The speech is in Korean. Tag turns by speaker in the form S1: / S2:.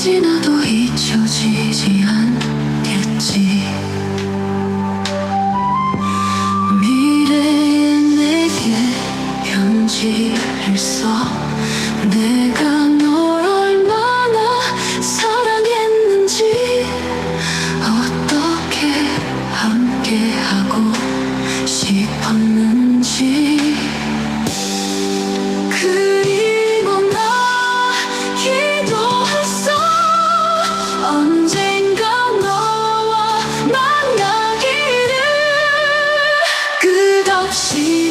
S1: 지나도 잊혀지지 않겠지 미래의 내게 편지를 써 내. she